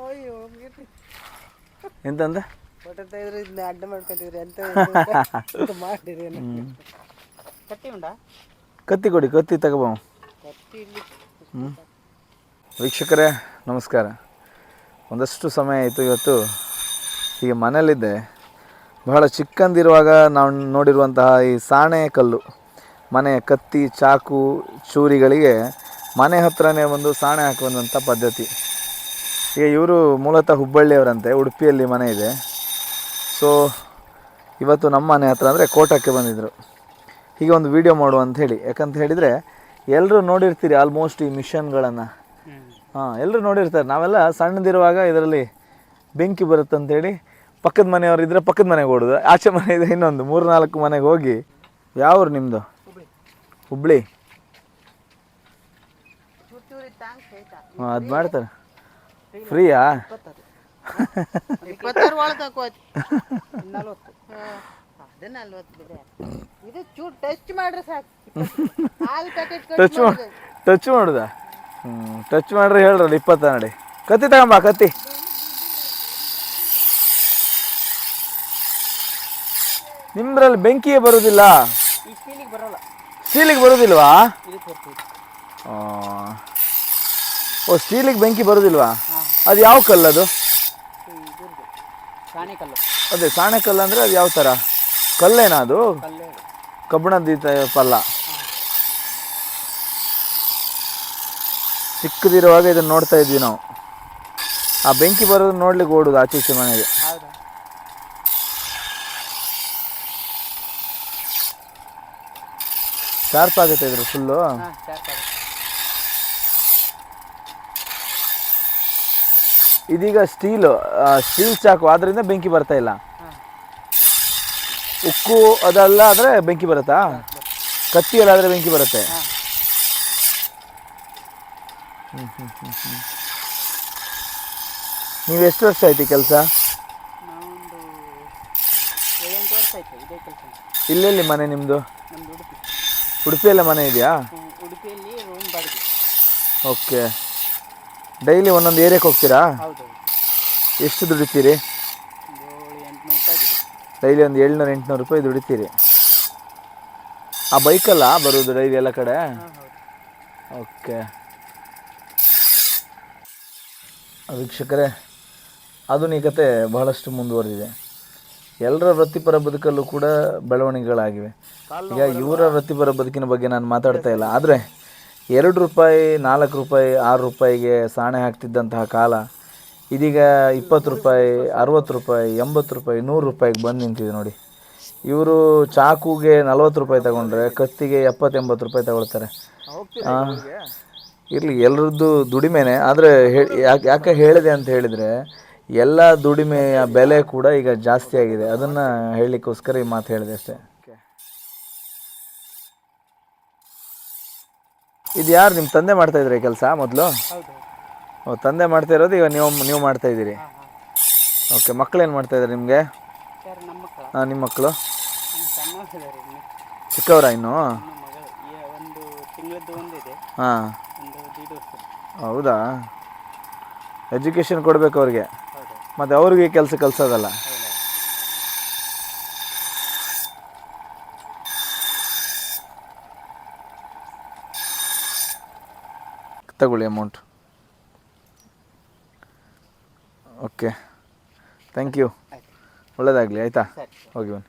ಅಯ್ಯೋ ಎಂತಂದ? ಇದನ್ನ ಅಡ್ಡ ಅಂತ ಮಾಡಿರಿ ಕತ್ತಿ ಕೊಡಿ ಕತ್ತಿ ತಗೋಬ ಹ್ಞೂ ಇಲ್ಲಿ. ವೀಕ್ಷಕರೇ ನಮಸ್ಕಾರ. ಒಂದಷ್ಟು ಸಮಯ ಆಯಿತು ಇವತ್ತು. ಈಗ ಮನೇಲಿದ್ದೆ ಬಹಳ ಚಿಕ್ಕಂದಿರುವಾಗ ನಾವು ನೋಡಿರುವಂತಹ ಈ ಸಾಣೆ ಕಲ್ಲು ಮನೆಯ ಕತ್ತಿ ಚಾಕು ಚೂರಿಗಳಿಗೆ ಮನೆ ಹತ್ರನೇ ಒಂದು ಸಾಣೆ ಹಾಕುವಂಥ ಪದ್ಧತಿ. ಈಗ ಇವರು ಮೂಲತಃ ಹುಬ್ಬಳ್ಳಿಯವರಂತೆ ಉಡುಪಿಯಲ್ಲಿ ಮನೆ ಇದೆ. ಸೊ ಇವತ್ತು ನಮ್ಮ ಮನೆ ಹತ್ರ ಅಂದರೆ ಕೋಟಕ್ಕೆ ಬಂದಿದ್ದರು ಹೀಗೆ ಒಂದು ವಿಡಿಯೋ ಮಾಡು ಅಂತ ಹೇಳಿ. ಯಾಕಂತ ಹೇಳಿದರೆ ಎಲ್ಲರೂ ನೋಡಿರ್ತೀರಿ ಆಲ್ಮೋಸ್ಟ್ ಈ ಮಿಷನ್ಗಳನ್ನು. ಹಾಂ ಎಲ್ಲರೂ ನೋಡಿರ್ತಾರೆ. ನಾವೆಲ್ಲ ಸಣ್ಣದಿರುವಾಗ ಇದರಲ್ಲಿ ಬೆಂಕಿ ಬರುತ್ತೆ ಅಂತೇಳಿ ಪಕ್ಕದ ಮನೆಯವರು ಇದ್ದರೆ ಪಕ್ಕದ ಮನೆಗೆ ಓಡೋದು. ಆಚೆ ಮನೆ ಇದೆ ಇನ್ನೊಂದು ಮೂರು ನಾಲ್ಕು ಮನೆಗೆ ಹೋಗಿ. ಯಾವ್ರು ನಿಮ್ಮದು ಹುಬ್ಳಿ. ಹಾಂ ಅದು ಮಾಡ್ತಾರೆ. ಫ್ರೀಯಾ? ಇಪ್ಪತ್ತಾರು ಒಳಗೆ ಹಾಕೋಯ್ತು ನಲ್ವತ್ತು. ಅದು ನಲ್ವತ್ತು ಬಿಡ. ಇದು ಚೂರು ಟಚ್ ಮಾಡ್ರೆ ಸಾಕು. ಹಾಲು ಪ್ಯಾಕೆಟ್ ಟಚ್ ಮಾಡಿ ಟಚ್ ಮಾಡುದ. ಹ್ಞೂ ಟಚ್ ಮಾಡ್ರಿ ಹೇಳ್ರಲ್ಲ ಇಪ್ಪತ್ತ ನೋಡಿ. ಕತ್ತಿ ತಗೊಂಬ ಕತ್ತಿ. ನಿಮ್ದ್ರಲ್ಲಿ ಬೆಂಕಿಯೇ ಬರುವುದಿಲ್ಲ ಈ ಸ್ಟೀಲಿಗೆ ಬರೋಲ್ಲ. ಸ್ಟೀಲಿಗೆ ಬರುವುದಿಲ್ವಾ ಆ. ಓ ಸ್ಟೀಲಿಗೆ ಬೆಂಕಿ ಬರುವುದಿಲ್ವಾ ಅದು ಯಾವ ಕಲ್ಲು ಅದು? ಇದ್ರದ್ದು ಸಾಣೆ ಕಲ್ಲು ಅದೇ ಸಾಣೆ ಕಲ್ಲು ಅಂದರೆ ಅದು ಯಾವ ಥರ? ಕಲ್ಲೇನಾ ಅದು? ಕಲ್ಲು ಕಬ್ಬಿಣದ ಈ ತ- ಪಲ್ಲ. ಚಿಕ್ಕದಿರುವಾಗ ಇದನ್ನು ನೋಡ್ತಾ ಇದ್ವಿ ನಾವು. ಆ ಬೆಂಕಿ ಬರೋದು ನೋಡ್ಲಿಕ್ಕೆ ಓಡುದು ಆಚೆ ಈಚೆ ಮನೆಗೆ. ಹೌದಾ? ಶಾರ್ಪ್ ಆಗುತ್ತೆ ಇದ್ರ ಫುಲ್ಲು ಹಾಂ ಇದೀಗ ಸ್ಟೀಲು ಸ್ಟೀಲ್ ಚಾಕು ಆದ್ರಿಂದ ಬೆಂಕಿ ಬರ್ತಾ ಇಲ್ಲ. ಉಕ್ಕು ಅದೆಲ್ಲ ಆದರೆ ಬೆಂಕಿ ಬರುತ್ತಾ? ಕತ್ತಿ ಅಲ್ಲಾದರೆ ಬೆಂಕಿ ಬರುತ್ತೆ. ನೀವು ಎಷ್ಟು ವರ್ಷ ಆಯ್ತು ಕೆಲಸ? ಇಲ್ಲೆಲ್ಲಿ ಮನೆ ನಿಮ್ಮದು ಉಡುಪಿಯಲ್ಲ ಮನೆ ಇದೆಯಾ? ಓಕೆ. ಡೈಲಿ ಒಂದೊಂದು ಏರಿಯಾಕ್ಕೆ ಹೋಗ್ತೀರಾ? ಹೌದು. ಎಷ್ಟು ದುಡಿತೀರಿ? ಒಂದು ಎಂಟುನೂರು ರೂಪಾಯಿ ಇದೆ ಡೈಲಿ ಒಂದು ಏಳ್ನೂರು ಎಂಟುನೂರು ರೂಪಾಯಿ ದುಡಿತೀರಿ. ಆ ಬೈಕಲ್ಲ ಬರೋದು ಡೈಲಿ ಎಲ್ಲ ಕಡೆ? ಓಕೆ. ವೀಕ್ಷಕರೇ ಆಧುನಿಕತೆ ಬಹಳಷ್ಟು ಮುಂದುವರೆದಿದೆ. ಎಲ್ಲರ ವೃತ್ತಿಪರ ಬದುಕಲ್ಲೂ ಕೂಡ ಬೆಳವಣಿಗೆಗಳಾಗಿವೆ. ಈಗ ಇವರ ವೃತ್ತಿಪರ ಬದುಕಿನ ಬಗ್ಗೆ ನಾನು ಮಾತಾಡ್ತಾ ಇಲ್ಲ. ಆದರೆ ಎರಡು ರೂಪಾಯಿ ನಾಲ್ಕು ರೂಪಾಯಿ ಆರು ರೂಪಾಯಿಗೆ ಸಾಣೆ ಹಾಕ್ತಿದ್ದಂತಹ ಕಾಲ ಇದೀಗ ಇಪ್ಪತ್ತು ರೂಪಾಯಿ ಅರುವತ್ತು ರೂಪಾಯಿ ಎಂಬತ್ತು ರೂಪಾಯಿ ನೂರು ರೂಪಾಯಿಗೆ ಬಂದು ನಿಂತಿದೆ ನೋಡಿ. ಇವರು ಚಾಕುಗೆ ನಲ್ವತ್ತು ರೂಪಾಯಿ ತಗೊಂಡ್ರೆ ಕತ್ತಿಗೆ ಎಪ್ಪತ್ತೆಂಬತ್ತು ರೂಪಾಯಿ ತಗೊಳ್ತಾರೆ. ಇರಲಿ ಎಲ್ಲರದ್ದು ದುಡಿಮೆನೆ. ಆದರೆ ಯಾಕೆ ಯಾಕೆ ಹೇಳಿದೆ ಅಂತ ಹೇಳಿದರೆ ಎಲ್ಲ ದುಡಿಮೆಯ ಬೆಲೆ ಕೂಡ ಈಗ ಜಾಸ್ತಿ ಆಗಿದೆ. ಅದನ್ನು ಹೇಳಲಿಕ್ಕೋಸ್ಕರ ಈ ಮಾತು ಹೇಳಿದೆ ಅಷ್ಟೇ. ಇದು ಯಾರು ನಿಮ್ಮ ತಂದೆ ಮಾಡ್ತಾ ಇದ್ರಿ ಕೆಲಸ ಮೊದಲು? ಓ ತಂದೆ ಮಾಡ್ತಾ ಇರೋದು ಈಗ ನೀವು ನೀವು ಮಾಡ್ತಾ ಇದ್ದೀರಿ. ಓಕೆ ಮಕ್ಕಳು ಮಕ್ಕಳೇನು ಮಾಡ್ತಾ ಇದ್ದಾರೆ ನಿಮಗೆ? ಹಾಂ ನಿಮ್ಮ ಮಕ್ಕಳು? ಚಿಕ್ಕವರ ಇನ್ನು? ಹಾಂ. ಹೌದಾ? ಎಜುಕೇಷನ್ ಕೊಡಬೇಕು ಅವ್ರಿಗೆ. ಮತ್ತು ಅವ್ರಿಗೆ ಕೆಲಸ ಕಲಿಸೋದಲ್ಲ ಹೌದು ತಗೊಳ್ಳಿ ಅಮೌಂಟ್ ಓಕೆ ಥ್ಯಾಂಕ್ ಯು ಒಳ್ಳೆಯದಾಗಲಿ ಆಯಿತಾ? ಹೋಗಿ ಬನ್ನಿ.